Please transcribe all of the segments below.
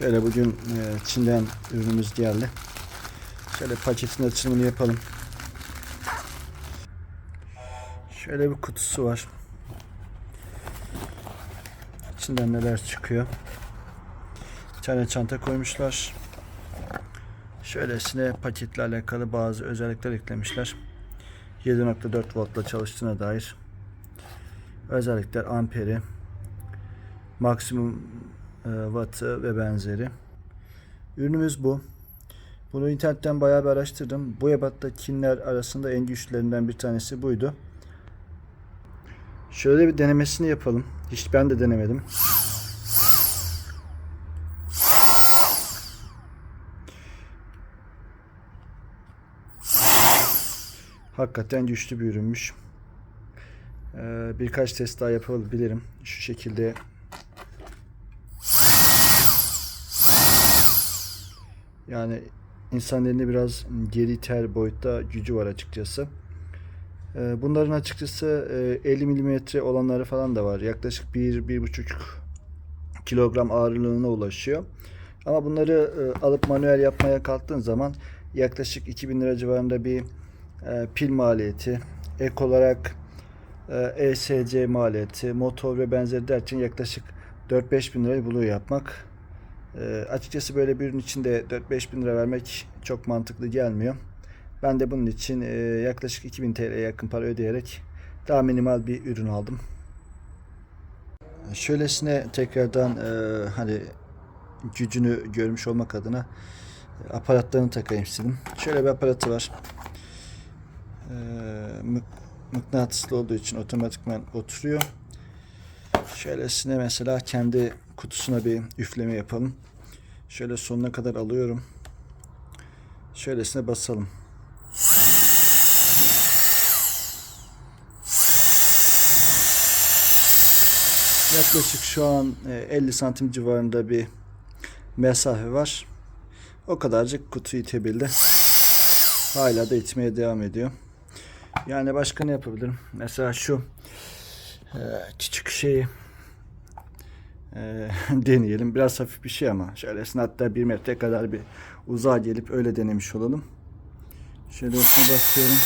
Şöyle bugün e, Çin'den ürünümüz geldi. Şöyle paketin açılımını yapalım. Şöyle bir kutusu var. İçinden neler çıkıyor. Bir tane çanta koymuşlar. Şöylesine paketle alakalı bazı özellikler eklemişler. 7.4 voltla çalıştığına dair özellikler amperi, maksimum wattı ve benzeri. Ürünümüz bu. Bunu internetten bayağı bir araştırdım. Bu ebatta kinler arasında en güçlülerinden bir tanesi buydu. Şöyle bir denemesini yapalım. Hiç ben de denemedim. Hakikaten güçlü bir ürünmüş. Ee, birkaç test daha yapabilirim. Şu şekilde yani insan elinde biraz geri iter boyutta gücü var açıkçası. Ee, Bunların açıkçası e, 50 milimetre olanları falan da var. Yaklaşık 1-1,5 kilogram ağırlığına ulaşıyor. Ama bunları e, alıp manuel yapmaya kalktığın zaman yaklaşık 2000 lira civarında bir e, pil maliyeti, ek olarak e, ESC maliyeti, motor ve benzeri derken yaklaşık 4-5 bin lirayı buluyor yapmak. E, açıkçası böyle bir ürün için de 4-5 bin lira vermek çok mantıklı gelmiyor. Ben de bunun için e, yaklaşık 2000 TL'ye yakın para ödeyerek daha minimal bir ürün aldım. Şöylesine tekrardan e, hani gücünü görmüş olmak adına e, aparatlarını takayım istedim. Şöyle bir aparatı var. E, mık- mıknatıslı olduğu için otomatikman oturuyor. Şöylesine mesela kendi kutusuna bir üfleme yapalım. Şöyle sonuna kadar alıyorum. Şöylesine basalım. Yaklaşık şu an e, 50 santim civarında bir mesafe var. O kadarcık kutuyu itebildi. Hala da itmeye devam ediyor. Yani başka ne yapabilirim? Mesela şu e, küçük şeyi e, deneyelim. Biraz hafif bir şey ama şöylesine hatta bir metre kadar bir uzağa gelip öyle denemiş olalım. Şöyle şunu basıyorum.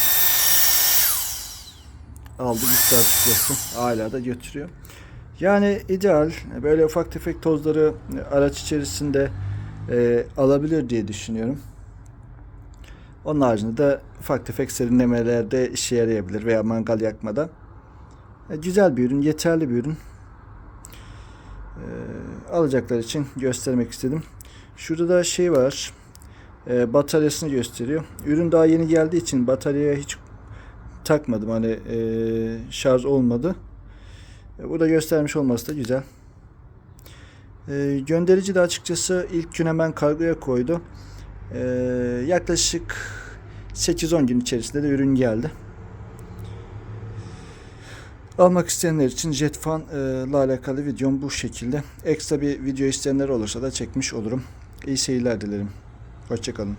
Aldı gitti açıkçası. Hala da götürüyor. Yani ideal. Böyle ufak tefek tozları araç içerisinde e, alabilir diye düşünüyorum. Onun haricinde de ufak tefek serinlemelerde işe yarayabilir veya mangal yakmada. E, güzel bir ürün, yeterli bir ürün. Alacaklar için göstermek istedim. Şurada da şey var. E, bataryasını gösteriyor. Ürün daha yeni geldiği için bataryaya hiç takmadım. Hani e, şarj olmadı. E, Bu da göstermiş olması da güzel. E, gönderici de açıkçası ilk gün hemen kargoya koydu. E, yaklaşık 8-10 gün içerisinde de ürün geldi. Almak isteyenler için Jetfan ile alakalı videom bu şekilde. Ekstra bir video isteyenler olursa da çekmiş olurum. İyi seyirler dilerim. Hoşçakalın.